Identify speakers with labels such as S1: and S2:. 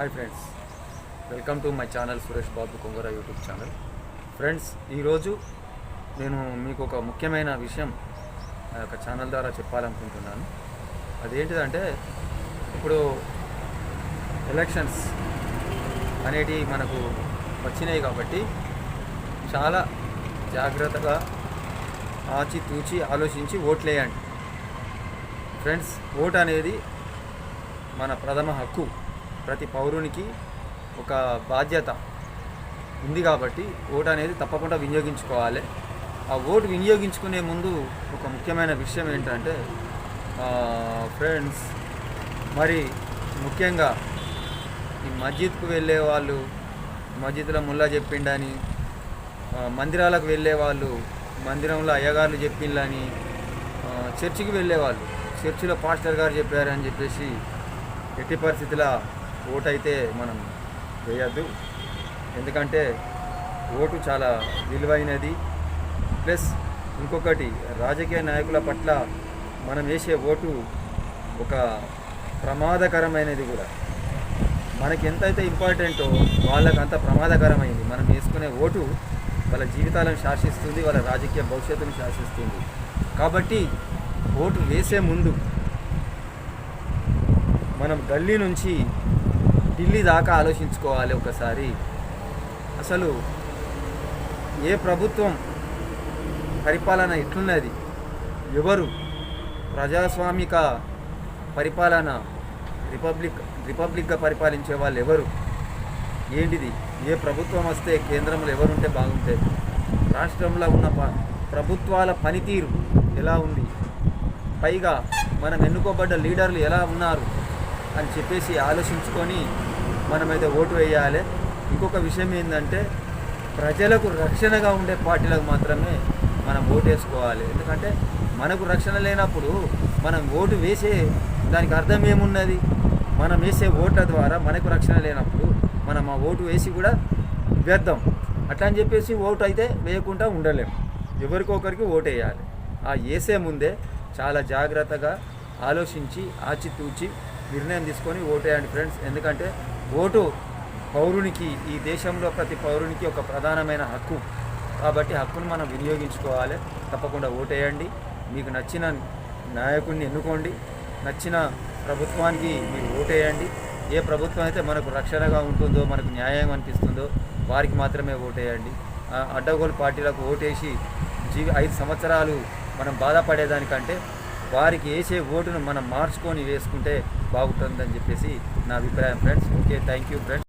S1: Hi friends welcome to my channel Suresh Babu Kongara YouTube channel friends ఈరోజు నేను మీకు ఒక ముఖ్యమైన విషయం నా యొక్క ఛానల్ ద్వారా చెప్పాలనుకుంటున్నాను. అదేంటిదంటే ఇప్పుడు ఎలక్షన్స్ అనేటివి మనకు వచ్చినాయి కాబట్టి చాలా జాగ్రత్తగా ఆచితూచి ఆలోచించి ఓట్లేయండి ఫ్రెండ్స్ ఓట్ అనేది మన ప్రథమ హక్కు. ప్రతి పౌరునికి ఒక బాధ్యత ఉంది కాబట్టి ఓటు అనేది తప్పకుండా వినియోగించుకోవాలి. ఆ ఓటు వినియోగించుకునే ముందు ఒక ముఖ్యమైన విషయం ఏంటంటే ఫ్రెండ్స్ మరి ముఖ్యంగా ఈ మస్జిద్కు వెళ్ళే వాళ్ళు మస్జిద్లో ముల్లా చెప్పిండని మందిరాలకు వెళ్ళే వాళ్ళు మందిరంలో అయ్యగారులు చెప్పిండని చర్చికి చర్చికి వెళ్ళేవాళ్ళు చర్చిలో పాస్టర్ గారు చెప్పారని చెప్పేసి ఎట్టి పరిస్థితుల ఓటు అయితే మనం వేయద్దు. ఎందుకంటే ఓటు చాలా విలువైనది. ప్లస్ ఇంకొకటి రాజకీయ నాయకుల పట్ల మనం వేసే ఓటు ఒక ప్రమాదకరమైనది కూడా. మనకి ఎంతైతే ఇంపార్టెంటో వాళ్ళకి అంత ప్రమాదకరమైంది. మనం వేసుకునే ఓటు వాళ్ళ జీవితాలను శాసిస్తుంది వాళ్ళ రాజకీయ భవిష్యత్తును శాసిస్తుంది. కాబట్టి ఓటు వేసే ముందు మనం గల్లీ నుంచి ఢిల్లీ దాకా ఆలోచించుకోవాలి ఒకసారి. అసలు ఏ ప్రభుత్వం పరిపాలన ఎట్లున్నది? ఎవరు ప్రజాస్వామిక పరిపాలన రిపబ్లిక్ రిపబ్లిక్గా పరిపాలించే వాళ్ళు ఎవరు? ఏంటిది? ఏ ప్రభుత్వం వస్తే కేంద్రంలో ఎవరుంటే బాగుంటుంది రాష్ట్రంలో ఉన్న ప- ప్రభుత్వాల పనితీరు ఎలా ఉంది? పైగా మనం ఎన్నుకోబడ్డ లీడర్లు ఎలా ఉన్నారు? అని చెప్పేసి ఆలోచించుకొని మనమైతే ఓటు వేయాలి. ఇంకొక విషయం ఏంటంటే ప్రజలకు రక్షణగా ఉండే పార్టీలకు మాత్రమే మనం ఓటు వేసుకోవాలి. ఎందుకంటే మనకు రక్షణ లేనప్పుడు మనం ఓటు వేసే దానికి అర్థం ఏమున్నది? మనం వేసే ఓట్ల ద్వారా మనకు రక్షణ లేనప్పుడు మనం ఆ ఓటు వేసి కూడా వ్యర్థం. అట్లా అని చెప్పేసి ఓటు అయితే వేయకుండా ఉండలేము ఎవరికొకరికి ఓటు వేయాలి. ఆ వేసే ముందే చాలా జాగ్రత్తగా ఆలోచించి ఆచితూచి నిర్ణయం తీసుకొని ఓటేయండి ఫ్రెండ్స్. ఎందుకంటే ఓటు పౌరునికి ఈ దేశంలో ప్రతి పౌరునికి ఒక ప్రధానమైన హక్కు. కాబట్టి హక్కును మనం వినియోగించుకోవాలి. తప్పకుండా ఓటేయండి. మీకు నచ్చిన నాయకుడిని ఎన్నుకోండి. నచ్చిన ప్రభుత్వానికి మీరు ఓటేయండి. ఏ ప్రభుత్వం అయితే మనకు రక్షణగా ఉంటుందో మనకు న్యాయం అనిపిస్తుందో వారికి మాత్రమే ఓటేయండి. ఆ అడ్డగోలు పార్టీలకు ఓటేసి జీవి ఐదు సంవత్సరాలు మనం బాధపడేదానికంటే వారికి వేసే ఓటును మనం మార్చుకొని వేసుకుంటే బాగుంటుందని చెప్పేసి నా అభిప్రాయం friends okay thank you friends